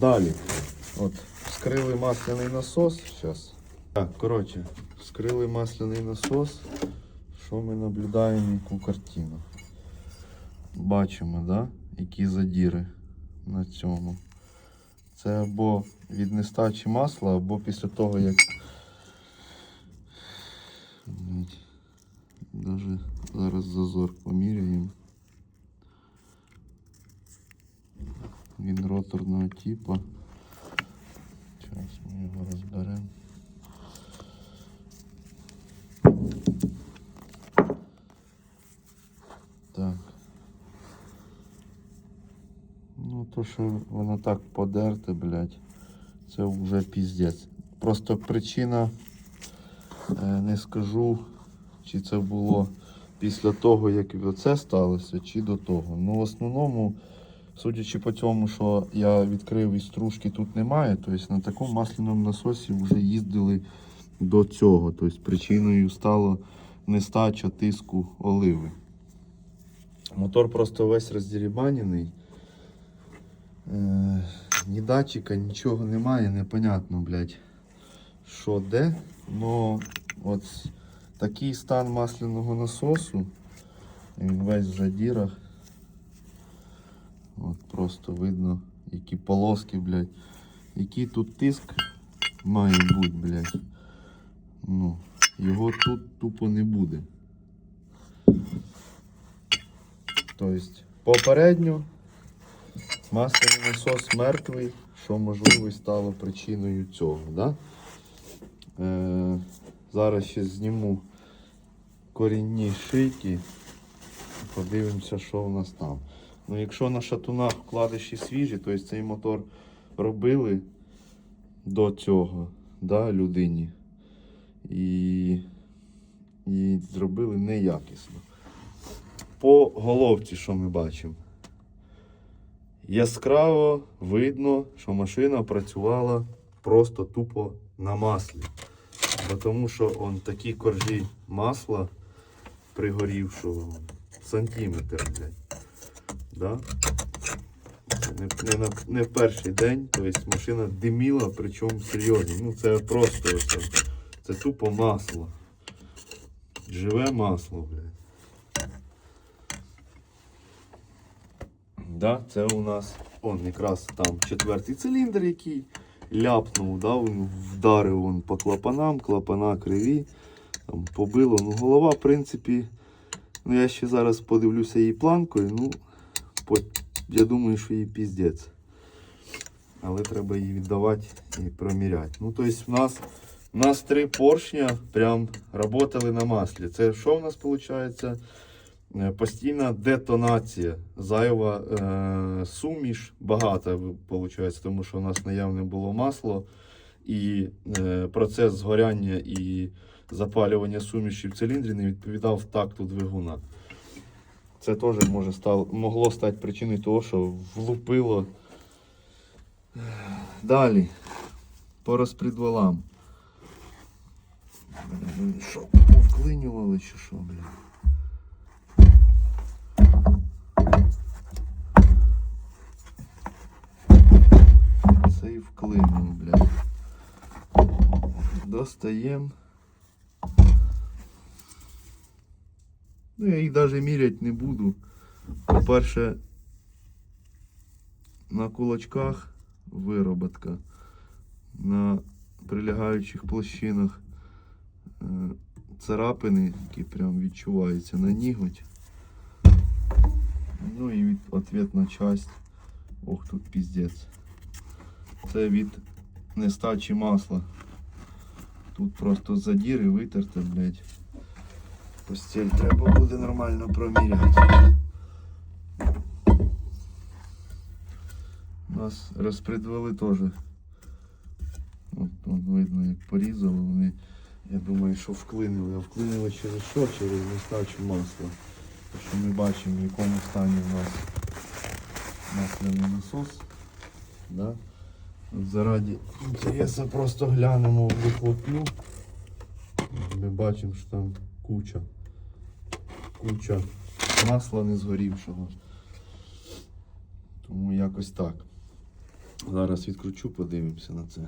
Далі. От, вскрили масляний насос. Зараз. Так, коротше, вскрили масляний насос. Що ми наблюдаємо, яку картину? Бачимо, да? які задіри на цьому. Це або від нестачі масла, або після того, як. Даже зараз зазор поміряємо. Він роторного типу. Зараз ми його розберемо. Так. Ну, то, що воно так подерте, блядь, це вже піздець. Просто причина, е, не скажу, чи це було після того, як оце сталося, чи до того. Ну, в основному, судячи по тому, що я відкрив і стружки тут немає, тобто на такому масляному насосі вже їздили до цього. Тобто причиною стало нестача тиску оливи. Мотор просто весь роздірібанений. Е, ні датчика, нічого немає, непонятно, блядь, що де. Но от такий стан масляного насосу. Він весь в задірах. Просто видно, які полоски, блядь. Який тут тиск має бути, блядь. Ну, його тут тупо не буде. Тобто, попередньо масляний насос мертвий, що можливо стало причиною цього. Да? Е, зараз ще зніму корінні шийки. Подивимося, що в нас там. Ну, якщо на шатунах вкладиші свіжі, то цей мотор робили до цього да, людині. І, і зробили неякісно. По головці, що ми бачимо? Яскраво видно, що машина працювала просто тупо на маслі. Бо Тому що он такі коржі масла пригорівшого сантиметр, блядь. Да? Не, не, не в перший день, тобто машина диміла, причому серйозно. Ну це просто це, це тупо масло. Живе масло, блядь. Да, це у нас он якраз там четвертий циліндр, який ляпнув, да, вдарив он по клапанам, клапана криві, там побило. Ну, голова, в принципі, ну я ще зараз подивлюся її планкою. Ну, я думаю, що їй піздець. Але треба її віддавати і проміряти. Ну, тобто, в нас, в нас три поршня прям працювали на маслі. Це що в нас виходить? Е, Постійна детонація, зайва е, суміш багата виходить, тому що у нас наявне було масло, і е, процес згоряння і запалювання суміші в циліндрі не відповідав такту двигуна. Це теж може стало, могло стати причиною того, що влупило. Далі, по розпредвалам. Що, повклинювали чи що, блін? Це і вклинув, блядь. Достаємо. Ну, я їх навіть міряти не буду. По-перше, на кулачках вироботка, на прилягаючих площинах е, царапини, які прям відчуваються на ніготь. Ну і від, ответна часть. Ох, тут піздець. Це від нестачі масла. Тут просто задір і витерте, блядь. Постіль треба буде нормально проміряти. Нас розпредвели теж. От, от видно, як порізали вони. Я думаю, що вклинили. А вклинили через що? Через нестачу масла. Що ми бачимо, в якому стані у нас масляний насос. Да? От заради інтересу просто глянемо в вихлопну. Ми бачимо, що там куча. Куча масла не згорівшого. Тому якось так. Зараз відкручу, подивимося на це.